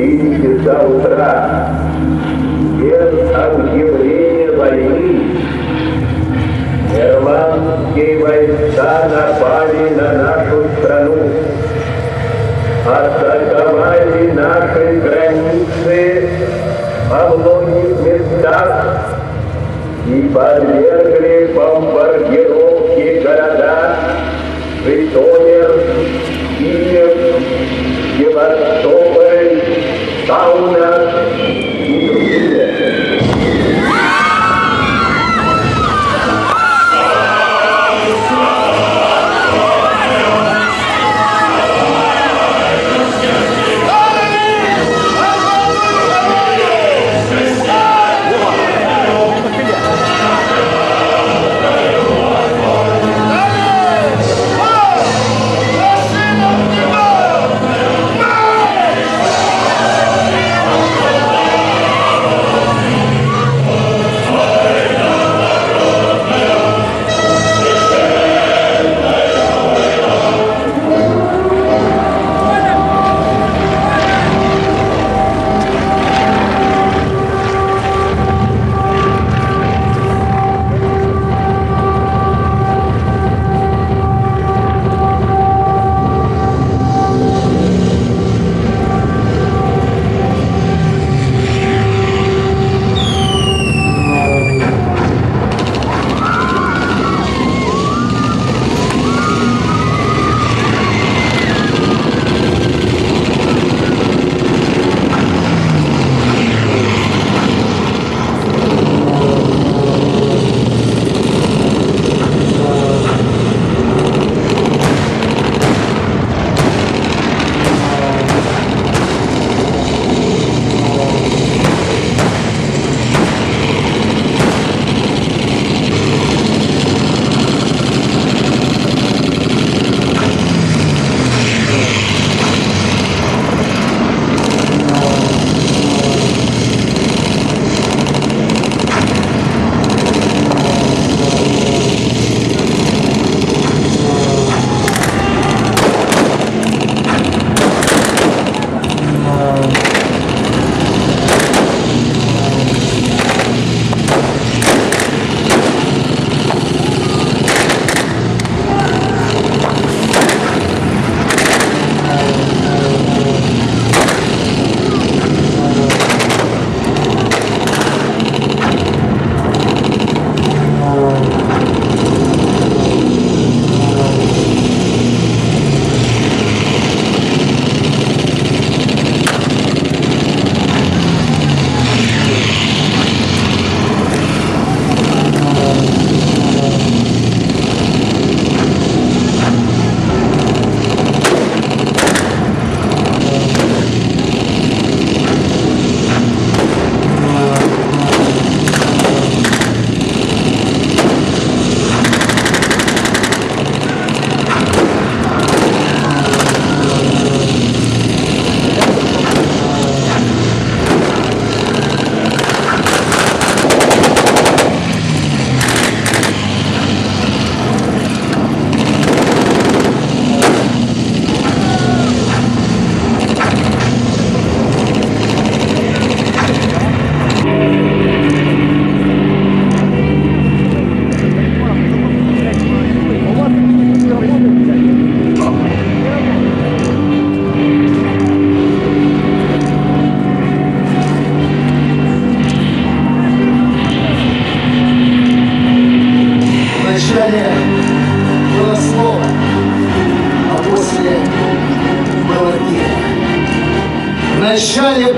4 часа утра, без объявления войны, германские войска напали на нашу страну, атаковали наши границы во многих местах и подвергли бомбардировке города. Житомир, Киев, Севастополь, Сауна и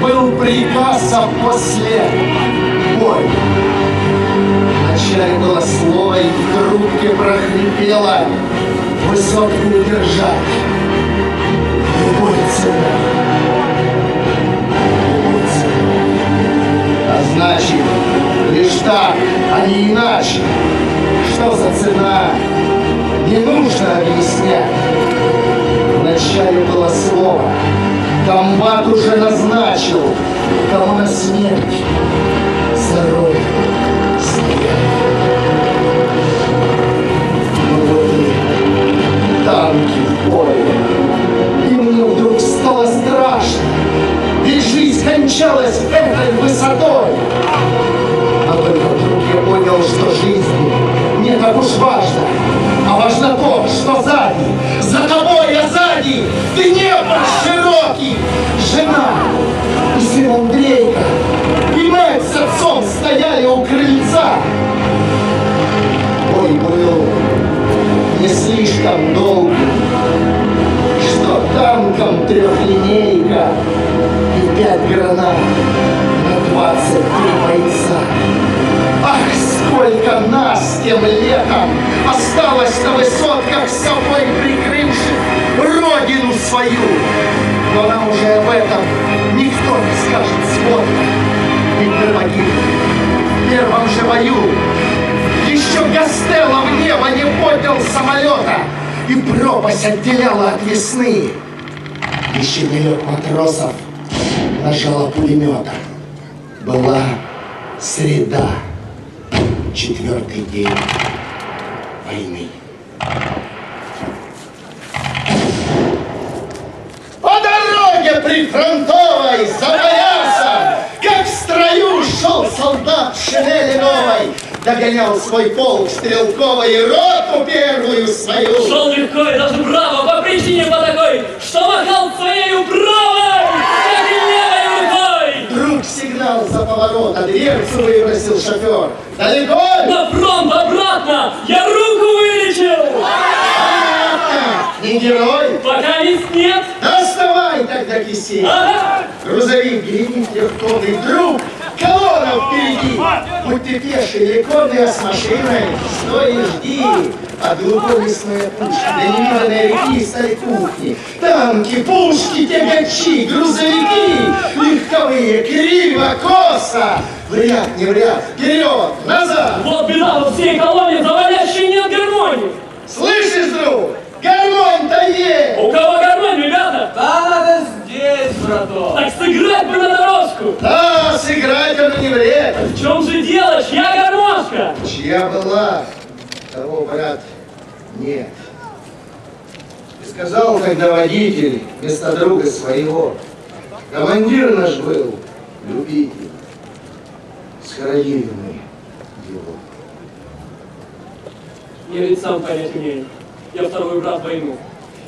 был приказ, а после бой. Вначале было слово, и в трубке прохрипело высотку удержать. Любой ценой. А значит, лишь так, а не иначе. Что за цена? Не объяснять. Вначале было слово. Комбат уже назначил, кому на смерть. Крыльца. Бой был не слишком долгий, что танком трехлинейка и пять гранат на двадцать три бойца. Ах, сколько нас тем летом осталось на высотках с собой прикрывших родину свою. Но нам уже об этом никто не скажет сводно. Ведь мы погибли первом же бою. Еще Гастелло в небо не поднял самолета, и пропасть отделяла от весны. Еще миллион матросов нажала пулемета. Была среда, четвертый день войны. По дороге прифронтовой за как в строю шел солдат в шинели новой, догонял свой полк стрелковой и роту первую свою. Шел легко и даже браво по причине по такой, что махал своей правой, как и левой рукой. Вдруг сигнал за поворота, дверцу выбросил шофер. Далеко? На фронт обратно я руку вылечил. Понятно. Не герой? Пока ведь нет. Доставай тогда кисель. Ага. Грузовик гремит трехтонный друг. Колонна впереди. Будь ты пеший или конный, а с машиной стой и жди. А двухколесная пушка невиданной реки стали кухни. Танки, пушки, тягачи, грузовики. Легковые, криво, косо. В ряд, не в ряд, вперед, назад. Вот беда во всей колонии, завалящей нет гармонии. Слышишь, друг? Гармонь-то есть. У кого гармонь, ребята? Да надо здесь, браток. Так сыграть бы на дорожку. Да, сыграть он не вред. В чем же дело, чья гармошка? Чья была, того, брат, нет. И сказал тогда водитель вместо друга своего, командир наш был, любитель. Схоронили мы его. Я ведь сам понять умею. Я второй брат войну.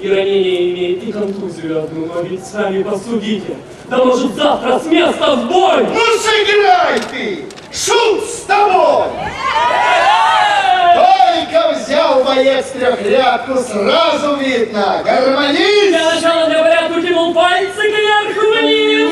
И ранение имеет, и контузию одну. Но ведь сами посудите. Да может завтра с места в бой! Ну сыграй ты! Шут с тобой! Только взял боец трехрядку, сразу видно, гармонист! Для начала для порядка кинул пальцы кверху вниз.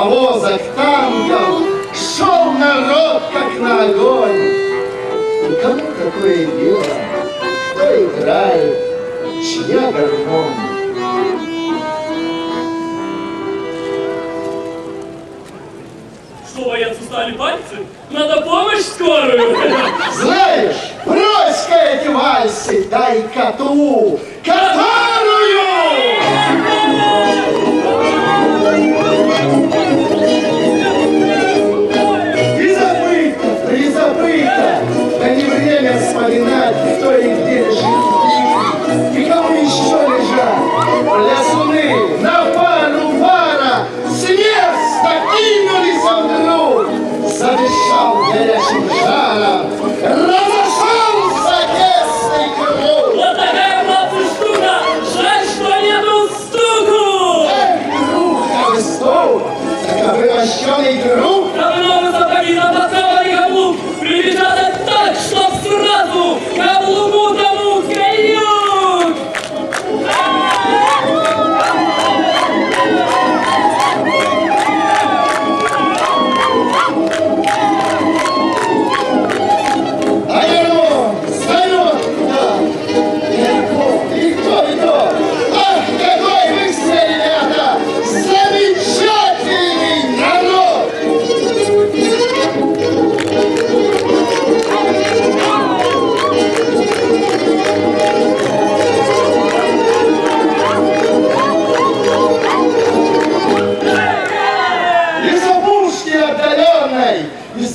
Повозок, танков шел народ, как на огонь. И кому какое дело, кто играет, чья гармонь. Что, боец, устали пальцы? Надо помощь скорую! Знаешь, брось-ка эти вальсы, дай коту,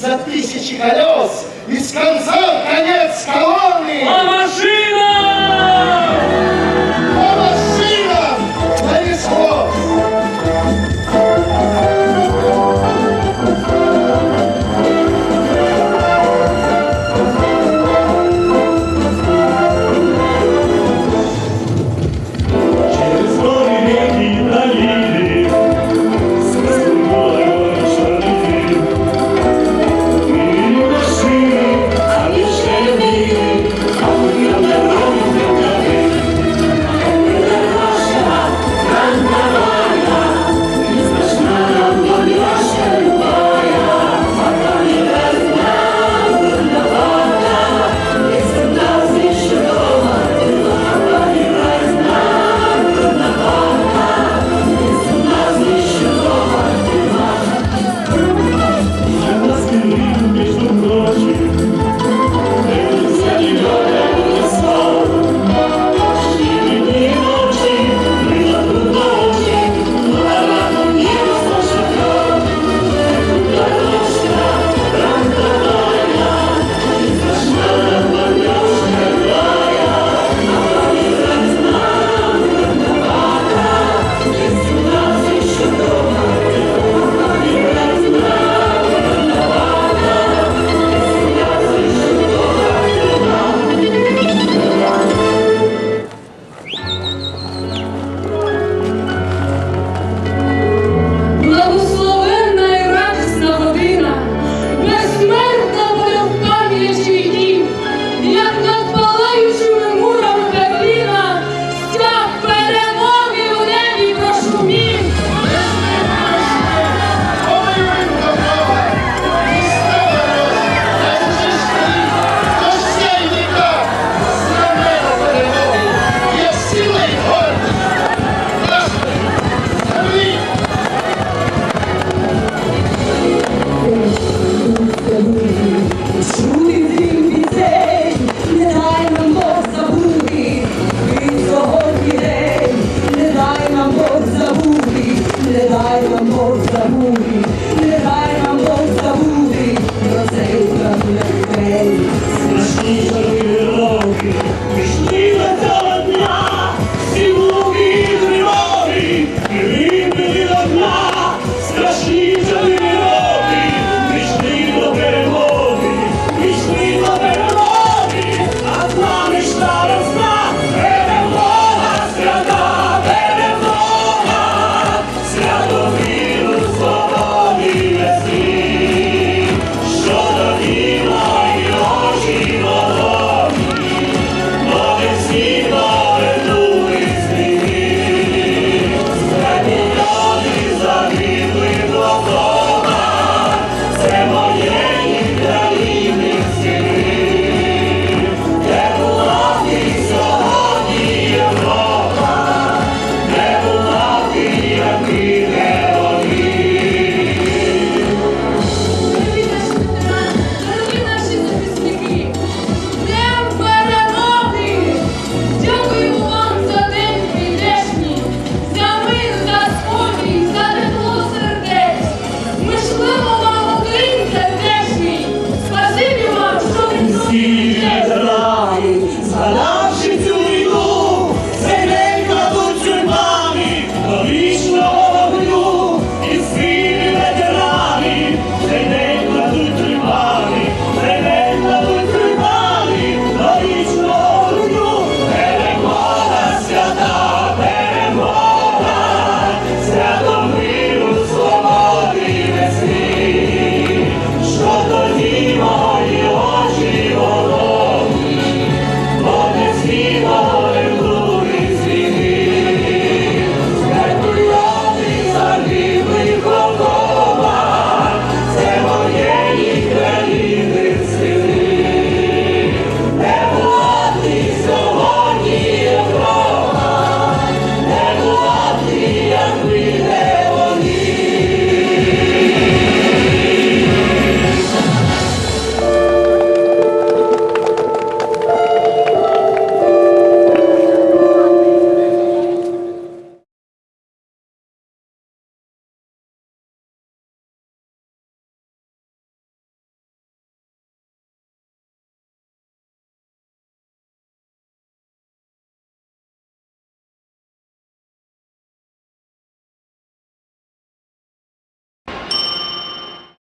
из-за тысячи колес, из конца в конец колонны. He